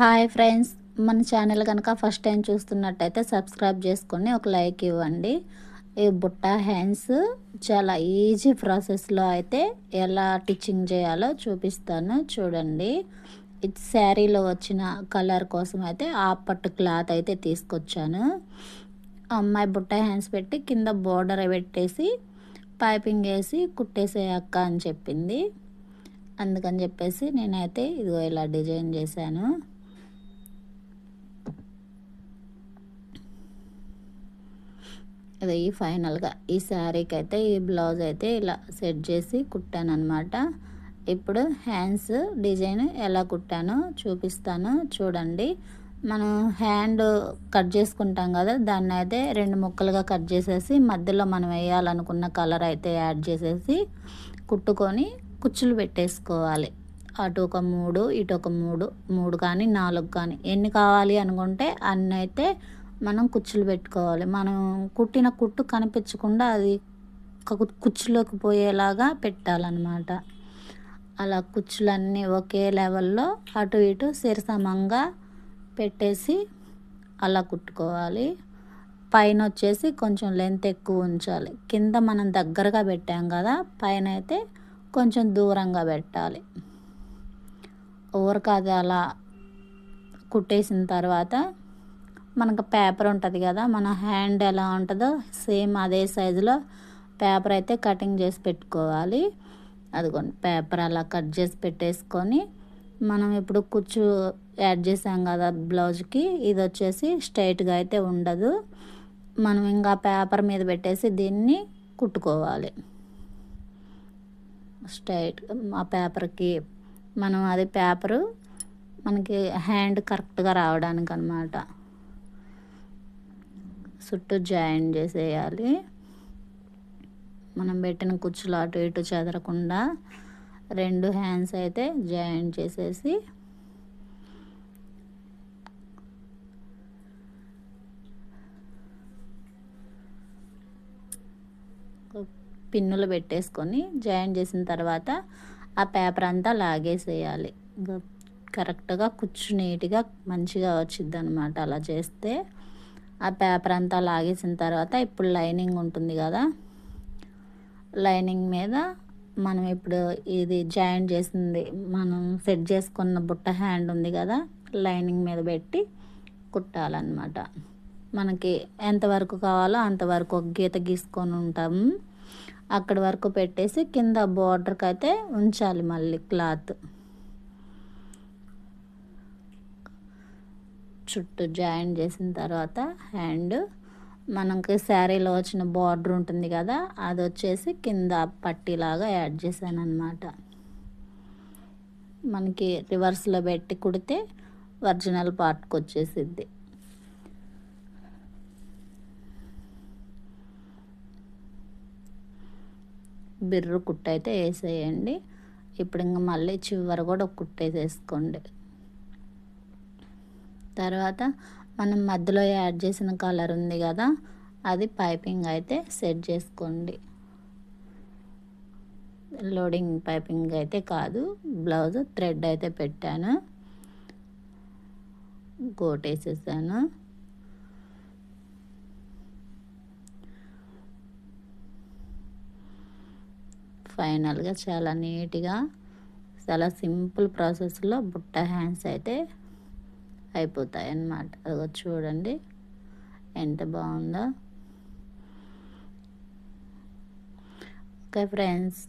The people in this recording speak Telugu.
హాయ్ ఫ్రెండ్స్ మన ఛానల్ కనుక ఫస్ట్ టైం చూస్తున్నట్టయితే సబ్స్క్రైబ్ చేసుకొని ఒక లైక్ ఇవ్వండి. ఈ బుట్ట హ్యాండ్స్ చాలా ఈజీ ప్రాసెస్లో అయితే ఎలా టిచ్చింగ్ చేయాలో చూపిస్తాను చూడండి. ఇది శారీలో వచ్చిన కలర్ కోసం అయితే ఆ పట్టు క్లాత్ అయితే తీసుకొచ్చాను. అమ్మాయి బుట్ట హ్యాండ్స్ పెట్టి కింద బోర్డర్ పెట్టేసి పైపింగ్ వేసి కుట్టేసేయక్క అని చెప్పింది. అందుకని చెప్పేసి నేనైతే ఇదిగో ఇలా డిజైన్ చేశాను. అది ఫైనల్గా ఈ శారీకి అయితే ఈ బ్లౌజ్ అయితే ఇలా సెట్ చేసి కుట్టాను అనమాట ఇప్పుడు హ్యాండ్స్ డిజైన్ ఎలా కుట్టానో చూపిస్తాను. చూడండి. మనం హ్యాండ్ కట్ చేసుకుంటాం కదా దాన్ని అయితే రెండు ముక్కలుగా కట్ చేసేసి మధ్యలో మనం వేయాలనుకున్న కలర్ అయితే యాడ్ చేసేసి కుట్టుకొని కుచ్చులు పెట్టేసుకోవాలి. అటు ఒక మూడు ఇటు ఒక మూడు మూడు కానీ నాలుగు కానీ. ఎన్ని కావాలి అనుకుంటే అన్నైతే అయితే మనం కుచ్చులు పెట్టుకోవాలి. మనం కుట్టిన కుట్టు కనిపించకుండా అది కుచ్చులోకి పోయేలాగా పెట్టాలన్నమాట. అలా కుచ్చులన్నీ ఒకే లెవెల్లో అటు ఇటు సరిసమంగా పెట్టేసి అలా కుట్టుకోవాలి. పైన వచ్చేసి కొంచెం లెంత్ ఎక్కువ ఉంచాలి. కింద మనం దగ్గరగా పెట్టాం కదా పైన అయితే కొంచెం దూరంగా పెట్టాలి. ఊరికి అది అలా కుట్టేసిన తర్వాత మనకు పేపర్ ఉంటుంది కదా మన హ్యాండ్ ఎలా ఉంటుందో సేమ్ అదే సైజులో పేపర్ అయితే కటింగ్ చేసి పెట్టుకోవాలి. అదిగోండి పేపర్ అలా కట్ చేసి పెట్టేసుకొని మనం ఇప్పుడు కుచ్చు యాడ్ చేసాం కదా బ్లౌజ్కి ఇది వచ్చేసి స్ట్రైట్గా అయితే ఉండదు. మనం ఇంకా పేపర్ మీద పెట్టేసి దీన్ని కుట్టుకోవాలి. స్ట్రైట్ ఆ పేపర్కి మనం అది పేపరు మనకి హ్యాండ్ కరెక్ట్గా రావడానికి అనమాట చుట్టూ జాయిన్ చేసేయాలి. మనం పెట్టిన కుచ్చులు అటు ఇటు చెదరకుండా రెండు హ్యాండ్స్ అయితే జాయిన్ చేసేసి పిన్నులు పెట్టేసుకొని జాయిన్ చేసిన తర్వాత ఆ పేపర్ అంతా లాగేసేయాలి. కరెక్ట్గా కుచ్చు నీట్గా మంచిగా వచ్చిద్ది అనమాట అలా చేస్తే. ఆ పేపర్ అంతా లాగేసిన తర్వాత ఇప్పుడు లైనింగ్ ఉంటుంది కదా లైనింగ్ మీద మనం ఇప్పుడు ఇది జాయింట్ చేసింది మనం సెట్ చేసుకున్న బుట్ట హ్యాండ్ ఉంది కదా లైనింగ్ మీద పెట్టి కుట్టాలన్నమాట. మనకి ఎంతవరకు కావాలో అంతవరకు ఒక గీత గీసుకొని ఉంటాము అక్కడి వరకు పెట్టేసి కింద బోర్డర్కి అయితే ఉంచాలి మళ్ళీ క్లాత్. చుట్టూ జాయిన్ చేసిన తర్వాత హ్యాండ్ మనకి శారీలో వచ్చిన బార్డర్ ఉంటుంది కదా అది వచ్చేసి కింద పట్టీలాగా యాడ్ చేశాను అనమాట మనకి రివర్స్లో పెట్టి కుడితే ఒరిజినల్ పార్ట్కి వచ్చేసిద్ది. బిర్రు కుట్టు అయితే వేసేయండి. ఇప్పుడు ఇంకా మళ్ళీ చివరి కూడా ఒక కుట్టేసేసుకోండి. తర్వాత మనం మధ్యలో యాడ్ చేసిన కలర్ ఉంది కదా అది పైపింగ్ అయితే సెట్ చేసుకోండి. లోడింగ్ పైపింగ్ అయితే కాదు బ్లౌజ్ థ్రెడ్ అయితే పెట్టాను. కోటేసేసాను. ఫైనల్గా చాలా నీట్గా చాలా సింపుల్ ప్రాసెస్లో బుట్ట హ్యాండ్స్ అయితే అయిపోతాయి అన్నమాట అదిగో చూడండి. ఎంత బాగుందో. Okay friends